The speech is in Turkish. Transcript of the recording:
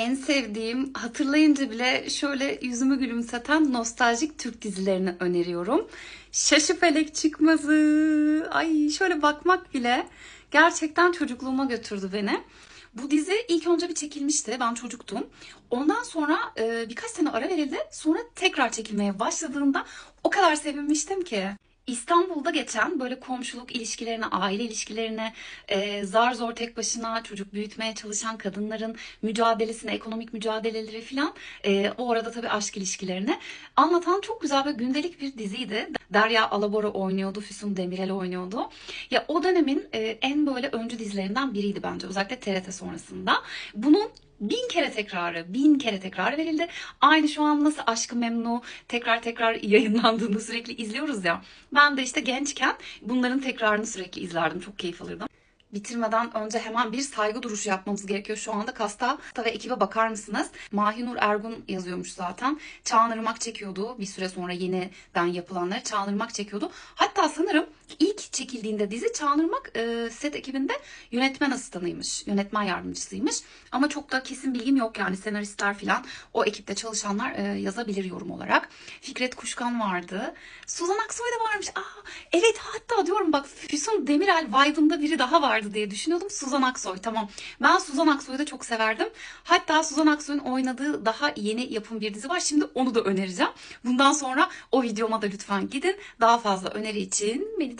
En sevdiğim, hatırlayınca bile şöyle yüzümü gülümseten nostaljik Türk dizilerini öneriyorum. Şaşıfelek Çıkmazı. Ay şöyle bakmak bile gerçekten çocukluğuma götürdü beni. Bu dizi ilk önce bir çekilmişti. Ben çocuktum. Ondan sonra e, birkaç sene ara verildi. Sonra tekrar çekilmeye başladığında o kadar sevinmiştim ki. İstanbul'da geçen böyle komşuluk ilişkilerine, aile ilişkilerine, e, zar zor tek başına çocuk büyütmeye çalışan kadınların mücadelesine, ekonomik mücadeleleri falan, e, o arada tabii aşk ilişkilerini anlatan çok güzel ve gündelik bir diziydi. Derya Alabora oynuyordu, Füsun Demirel oynuyordu. Ya o dönemin e, en böyle öncü dizilerinden biriydi bence özellikle TRT sonrasında. Bunun bin kere tekrarı, bin kere tekrarı verildi. Aynı şu an nasıl Aşkı Memnu tekrar tekrar yayınlandığını sürekli izliyoruz ya. Ben de işte gençken bunların tekrarını sürekli izlerdim. Çok keyif alırdım. Bitirmeden önce hemen bir saygı duruşu yapmamız gerekiyor. Şu anda Kasta ve ekibe bakar mısınız? Mahinur Ergun yazıyormuş zaten. Çağan çekiyordu. Bir süre sonra yeniden yapılanları Çağan çekiyordu. Hatta sanırım ilk çekildiğinde dizi Çağan Irmak e, set ekibinde yönetmen asistanıymış. Yönetmen yardımcısıymış. Ama çok da kesin bilgim yok yani senaristler falan o ekipte çalışanlar e, yazabilir yorum olarak. Fikret Kuşkan vardı. Suzan Aksoy da varmış. Aa, evet hatta diyorum bak Füsun Demirel vibe'ında biri daha vardı diye düşünüyordum. Suzan Aksoy tamam. Ben Suzan Aksoy'u da çok severdim. Hatta Suzan Aksoy'un oynadığı daha yeni yapım bir dizi var. Şimdi onu da önereceğim. Bundan sonra o videoma da lütfen gidin. Daha fazla öneri için beni